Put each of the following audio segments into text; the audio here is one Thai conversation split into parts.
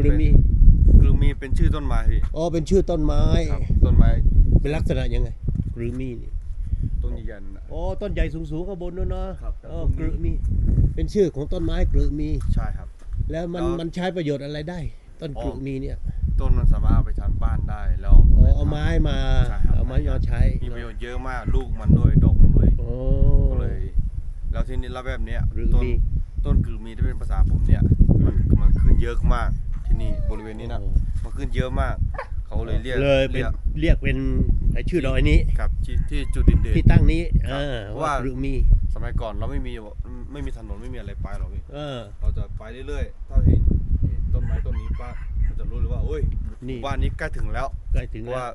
กรือมีกรือมีเป็นชื่อต้นไม้พี่อ๋อเป็นชื่อต้นไม้ครับต้นไม้เป็นลักษณะยังไงกรือมีนี่ต้นยันต์น่ะอ๋อต้นใหญ่สูงๆข้างบนนู้นเนาะครับอ๋อกรือมีเป็นชื่อของต้นไม้กรือมีใช่ครับ แล้วมันแล้วมันใช้ประโยชน์อะไรได้ ต้นกรือมีเนี่ย ต้นมันสามารถเอาไปทำบ้านได้แล้วอ๋อเอาไม้มาใช่ครับเอาไม้มาใช้มีประโยชน์เยอะมากลูกมันด้วยดอกมันด้วยโอ้ก็เลยแล้วทีนี้แล้วแบบเนี้ยกรือต้นมีต้นกรือมีที่เป็นภาษาผมเนี่ยมันมันขึ้นเยอะมาก ที่นี่บริเวณนี้นะโอ้มันขึ้นเยอะมาก เขาเลยเรียกเลยเป็นเรียกเรียกเป็นไอ้ชื่อดอยนี้ครับที่ที่จุดเด่นที่ตั้งนี้เออเพราะว่าว่ากรือมีๆสมัยก่อนเราไม่มีไม่มีถนนไม่มีอะไรไปหรอกพี่เออเราจะไปเรื่อยๆถ้าเห็นเห็นต้นไม้ต้นนี้ป้าเราจะรู้เลยว่าโอ้ยหนี่มู่บ้านนี้ใกล้ถึงแล้วใกล้ถึงเพราะแล้วว่า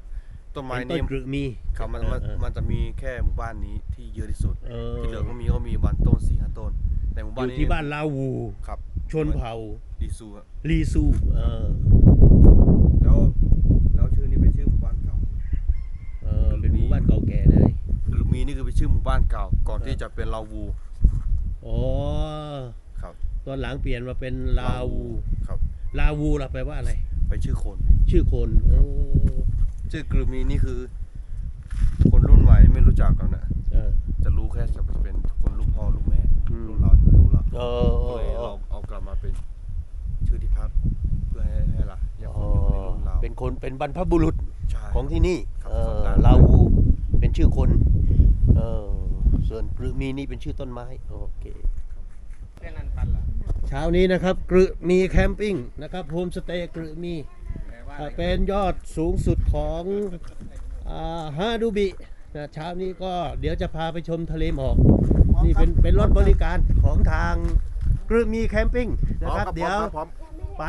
ต้นไม้เป็นต้นี่นกรือมีครับมันมันเออมันจะมีแค่หมู่บ้านนี้ที่เยอะที่สุดเออที่เหลือก็มีก็มีวันต้นสี่ห้าต้นแต่หมู่อบ้านยู่นี้ที่บ้านลาวูครับ ชนเผ่าดีซูอะลีซูเออแล้วแล้วชื่อนี้เป็นชื่อหมู่บ้านเก่าเออเป็นหมู่บ้านเก่าแก่เลยหรือมีนี่คือเป็นชื่อหมู่บ้านเก่า ก่อนที่จะเป็นลาวูอ๋อครับ ตอนหลังเปลี่ยนมาเป็นลาวูครับ ลาวูล่ะแปลว่าอะไรเป็นชื่อคน ชื่อคนโอ้ชื่อกรือมีนี่คือ คนรุ่นใหม่ไม่รู้จักกันนะเออจะรู้แค่จะเป็นคนลูกพ่อลูกแม่อืมรุ่นเราที่ไม่รู้ละเออก็เลย ชื่อที่พักเพื่อให้ให้ละยังคอ๋งออยู่ในรุ่นเราเป็นคนเป็นบรรพบุรุษใช่ ของที่นี่ครับเออสำนักลาวูเป็นชื่อคนเออส่วนกรือมีนี่เป็นชื่อต้นไม้โอเคเช้านี้นะครับกรือมีแคมปิ้งนะครับโฮมสเตย์กรือมีอ่าเป็นยอดสูงสุดของอ่าฮาดูบินะเช้านี้ก็เดี๋ยวจะพาไปชมทะเลหมอกนี่เป็นเป็นรถบริการของทาง กรือมีแคมปิ้งนะครับเดี๋ยวไป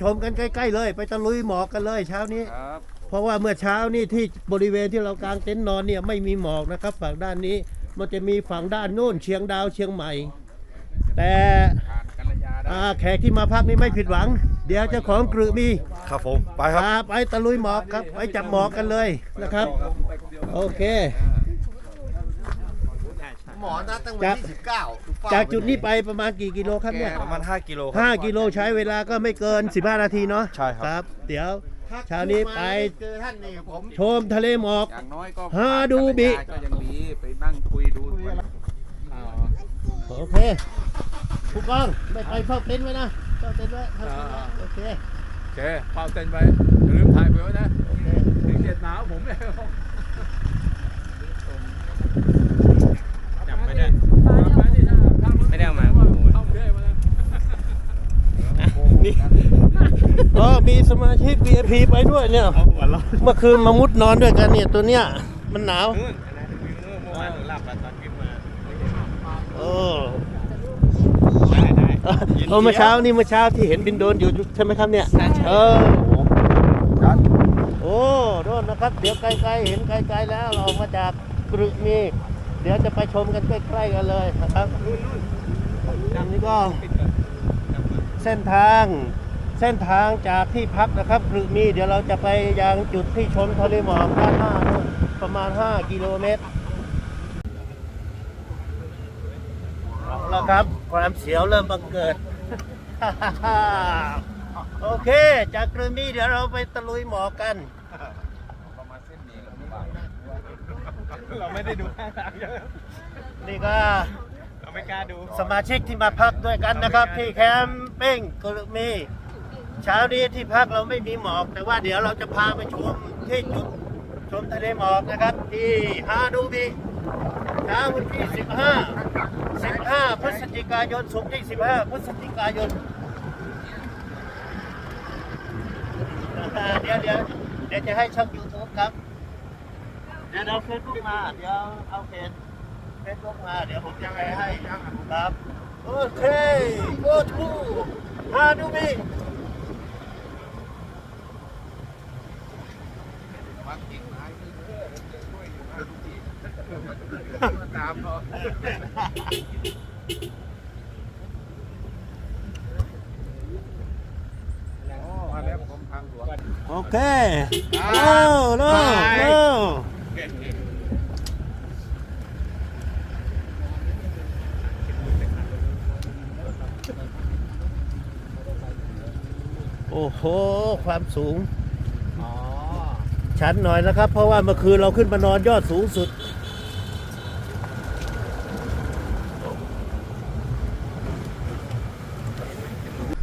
ชมกันใกล้ๆเลย ไปตะลุยหมอกกันเลยเช้านี้ ครับ เพราะว่าเมื่อเช้านี่ที่บริเวณที่เรากางเต็นท์นอนเนี่ยไม่มีหมอกนะครับ ฝั่งด้านนี้มันจะมีฝั่งด้านโน้นเชียงดาวเชียงใหม่ แต่อ่าแขกที่มาพักนี่ไม่ผิดหวัง เดี๋ยวเจ้าของกรือมีครับผมไปครับ พาไปตะลุยหมอกครับ ไปจับหมอกกันเลยนะครับ โอเค หมอนัดตั้งวันที่สิบเก้าจากจุดนี้ไปประมาณกี่กิโลครับเนี่ยประมาณ 5 กิโลครัห้ากิโลใช้เวลาก็ไม่เกิน 15 นาทีเนาะใช่ครับ ครับ เดี๋ยวเช้านี้ไปเจอท่านนี่ผมชมทะเลหมอก อย่างน้อยก็ฮาดูบิ ก็ยังดีไปนั่งคุยดูโอเคผู้กองไม่ไปเฝ้าเต็นท์ไว้นะเฝ้าเต็นท์ไว้เฝ้าเต็นท์ไว้โอเคโอเคเป่าเต้นไปอย่าลืมถ่ายไปไว้นะถึงเจ็ดหนาวผมเลยจับไม่ได้ไม่ได้มาเข้าเรื่อยมาแล้ว นี่ก็มีสมาชิก VIP ไปด้วยเนี่ยเมื่อคืนมามุดนอนด้วยกันเนี่ยตัวเนี้ยมันหนาวโอ้เออเมื่อเช้านี่เมื่อเช้าที่เห็นบินโดรนอยู่ใช่ไหมครับเนี่ยเออโอ้โดนนะครับ เดี๋ยวไกลๆเห็นไกลๆแล้วเราออกมาจากกรึมีเดี๋ยวจะไปชมกันใกล้ๆกันเลยนะครับอันนี้ก็ เส้นทางเส้นทางจากที่พักนะครับกรือมีเดี๋ยวเราจะไปยังจุดที่ชมทะเลหมอกด้านหน้านู่นประมาณ 5 กิโลเมตรเอาละครับ ความเสียวเริ่มบังเกิด โอเค จากกรือมีเดี๋ยวเราไปตะลุยหมอกกัน เราไม่ได้ดูข้างทางเยอะนี่ก็เราไม่กล้าดู สมาชิกที่มาพักด้วยกันนะครับที่แคมปิ้ ป้งกรุมีเช้านี้ที่พักเราไม่มีหมอก แต่ว่าเดี๋ยวเราจะพาไปชมที่จุดชมทะเลหมอกนะครับ ที่ฮาดูบีเช้าวันที่ 15 15 พฤศจิกายนศุกร์ที่ 15 พฤศจิกายน เดี๋ยวเดี๋ยวเดี๋ยวจะให้ช่อง YouTube ครับ เดี๋ยวเอาเฟซบุ๊กมา เดี๋ยวเอาเพจเฟซบุ๊กมา เดี๋ยวผมจะไปให้ครับ โอเค go to ฮาดูบี ตามเขา มาแล้วผมทางหลวง โอเคเร็วเร็วเร็ว โอ้โห ความสูง อ๋อ ชันหน่อยนะครับ เพราะว่าเมื่อคืนเราขึ้นมานอนยอดสูงสุด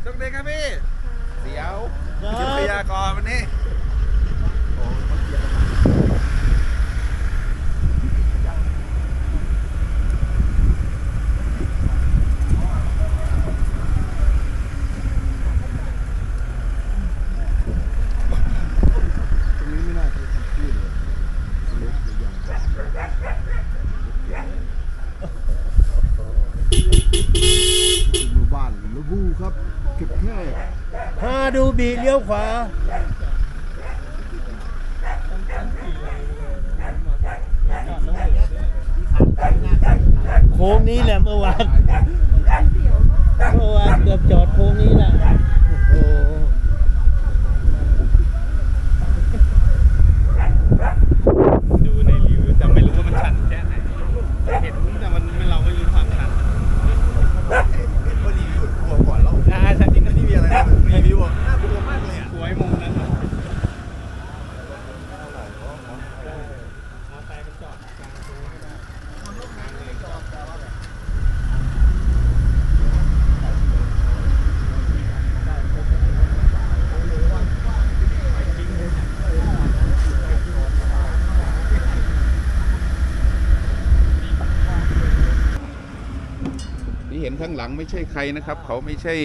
สวัสดีครับพี่ เสียวครับยุทยากรวันนี้ หมู่บ้านลูบูครับ เก็บแค่ ฮา ดูบีเลี้ยวขวา โค้งนี้แหละเมื่อวาน เมื่อวานเกือบจอดโค้งนี้แหละ โอ้โห ดูในรีวิวแต่ไม่รู้ว่ามันชันแค่ไหน เห็นแต่มันไม่เราไม่รู้ความชัน ก็รีวิวกลัวก่อนแล้ว อ่าชันจริงก็ นี่มีอะไรนะรีวิวอะน่ากลัวมากเลยอะ สวยมุมนั้นนะ ที่เหลังไม่ใช่ใครนะครับ เขาไม่ใช่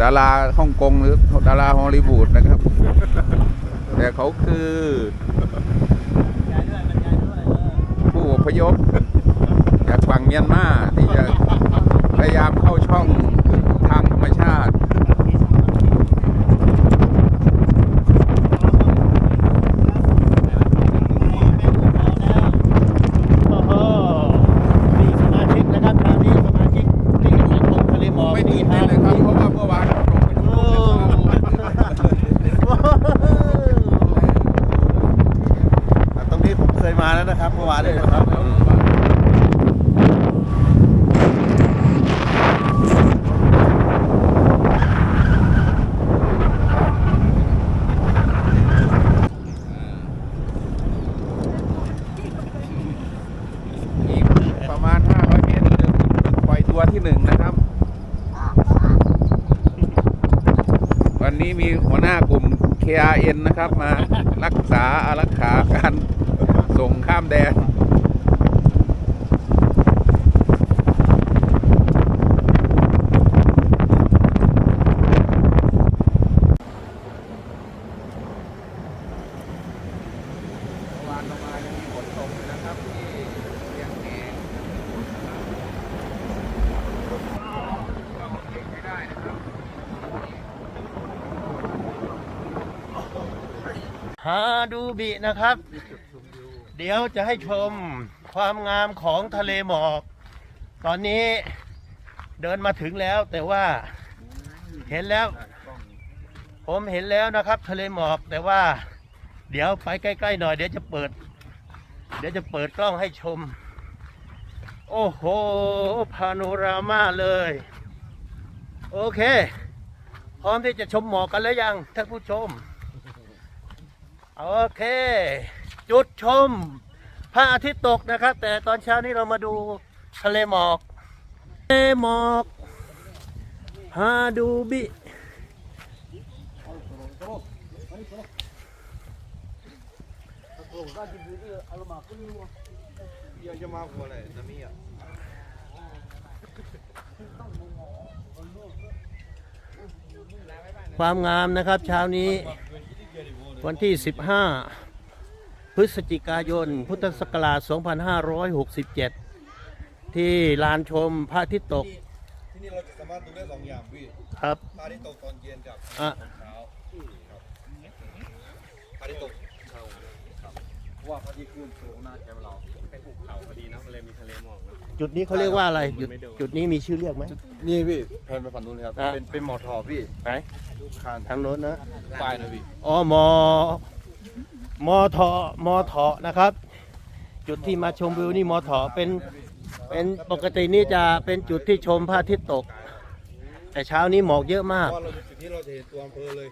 ดาราฮ่องกงหรือดาราฮอลลีวูดนะครับ แต่เขาคือผู้อพยพจากฝั่งเมียนมาที่จะพยายามเข้าช่องทางธรรมชาติ โอ้โหมีสมาชิกนะครับคราวนี้สมาชิกที่กำลังลงทะเลหมอก ไม่ตื่น ฮา เต้นเลย ดู ครับ บี เพราะว่าเมื่อวานผมไปดู โอ้ ตรงนี้ผมเคยมาแล้วนะครับเมื่อวานเลยนะครับ อีกประมาณ 500 เมตรจะถึงจุดปล่อยตัวที่หนึ่งนะครับ วันนี้มีหัวหน้ากลุ่ ม KRN นะครับ มารักษาอารักขาการส่งข้ามแดน วานลงมายังมีฝนตกอยู่นะครับที่เชียงแหงก็เก่งไม่ได้นะครับ ฮาดูบีนะครับ เดี๋ยวจะให้ชมความงามของทะเลหมอก ตอนนี้เดินมาถึงแล้วแต่ว่าเห็นแล้ว ผมเห็นแล้วนะครับ ทะเลหมอกแต่ว่า เดี๋ยวไปใกล้ๆหน่อย เดี๋ยวจะเปิด เดี๋ยวจะเปิดกล้องให้ชม โอ้โหพาโนรามาเลย โอเค พร้อมที่จะชมหมอกกันแล้วยังท่านผู้ชม โอเค จุดชม พระอาทิตย์ตกนะครับ แต่ตอนเช้านี้เรามาดูทะเลหมอกทะเลหมอกฮาดูบีความงามนะครับเช้านี้ วันที่ 15 พฤศจิกายน พุทธศักราช 2567 ที่ลานชมพระอาทิตย์ตก ที่นี่เราจะสามารถดูได้สองอย่างพี่ครับพระอาทิตย์ตกตอนเย็นกับอะตอนเช้าครับพระอาทิตย์ตกเช้าครับเพราะว่าพระอาทิตย์ขึ้นสูงหน้าแคมป์เราเป็นภูเขาพอดีเนาะมันเลยมีทะเลหมอกเนอะ จุดนี้เขาเรียกว่าอะไรจุดจุดนี้มีชื่อเรียกไหมนี่พี่แพนไปฝั่งนู้นเลยครับอะ เป็นเป็นหมอทอพี่ไหนคานทางโน้นนะป้ายนะพี่อ๋อมอมอทอมอทอนะครับ จุดที่มาชมวิวนี่มอทอเป็นเป็นปกตินี่จะเป็นจุดที่ชมพระอาทิตย์ตก แต่เช้านี้หมอกเยอะมาก พอเราอยู่จุดนี้เราจะเห็นตัวอำเภอเลย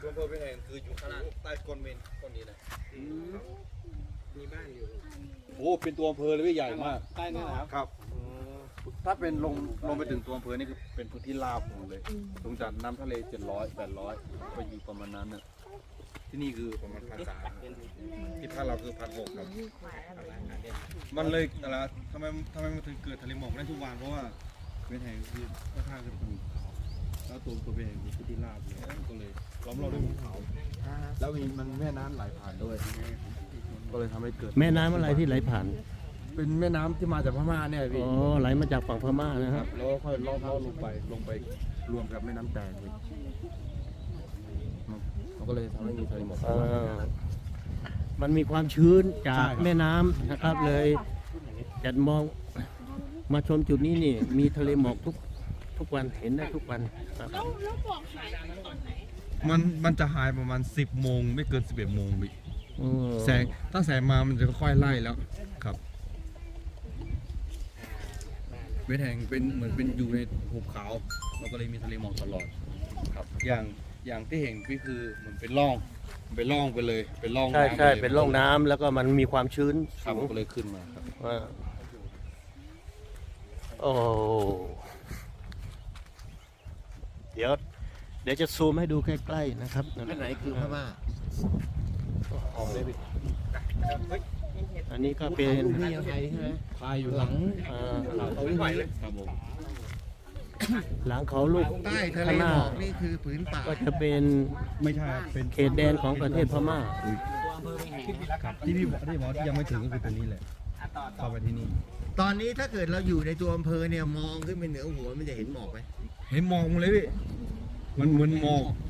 ตัวอำเภอเป็นไงคืออยู่ข้างล่างใต้ก้อนเมนก้อนนี้นะมีบ้านอยู่โอ้เป็นตัวอำเภอเลยพี่ใหญ่มากใต้นี่นะครับครับ ถ้าเป็นลงลงไปถึงตัวอำเภอนี่คือเป็นพื้นที่ราบหมดเลยลงจากน้ำทะเลเจ็ดร้อยแปดร้อยไปอยู่ประมาณนั้นน่ะที่นี่คือประมาณพันสามที่ภาคเราคือพันหกครับ มันเลยอะไรทำไมทำไมมันถึงเกิดทะเลหมอกได้ทุกวันเพราะว่าเป็นแห่งคือค่อนข้างจะเป็นภูเขาแล้วตัวตัวเป็นแห่งคือพื้นที่ราบเลยมันก็เลยล้อมรอบด้วยภูเขาแล้วมีมันแม่น้ำไหลผ่านด้วย ก็เลยทำให้เกิดแม่น้ำอะไรที่ไหลผ่าน เป็นแม่น้ำที่มาจากพม่าเนี่ยอ๋พี่อไหลมาจากฝั่งพม่านะคครัรับบ แล้วก็ค่อยลอดลอดลงไปลงไปรวมกับแม่น้ำแตงพี่มันมันก็เลยทำให้มีทะเลหมอก เออมันมีความชื้นจากใช่ครับ แม่น้ำนะครับเลยจะมองมาชมจุดนี้นี่ มีทะเลหมอกทุกทุกวันเห็นได้ทุกวันครับมันมันจะหายประมาณ 10โมงไม่เกิน 11โมงพี่ อืมแสงถ้าแสงมามันจะค่อยๆไล่แล้วครับเวทแห่งเป็นเหมือนเป็นอยู่ในหุบเขาเราก็เลยมีทะเลหมอกตลอดครับอย่างอย่างที่เห็นพี่คือเหมือนเป็นร่องเป็นร่องไปเลยเป็นร่องใช่ำใช่ไลยเป็นร่องน้ำแล้วก็มันมีความชื้นครับสูงก็เลยขึ้นมาครับ อ่าโอ้เดี๋ยว เดี๋ยวจะซูมให้ดูใกล้ๆนะครับ อันไหนคือพม่า ออกเลยพี่อันนี้ก็เป็นนี่ยังไงใช่ไหมพายอยู่หลังเอ่อเขาไม่ไหวเลยครับผมหลังเขาลูกใต้ทะเลข้างหหน้ามอกนี่คือผืนป่าก็จะเป็นไม่ใช่เป็นเขตแดนของประเทศพม่า ครับที่พี่บอกที่บอกที่ยังไม่ถึงก็คือตัวนี้แหละเข้าไปที่นี่ตอนนี้ถ้าเกิดเราอยู่ในตัวอำเภอเนี่ยมองขึ้นไปเหนือหัวมันจะเห็นหมอกไหม เห็นหมอกหมดเลยพี่มันเหมือนหมอก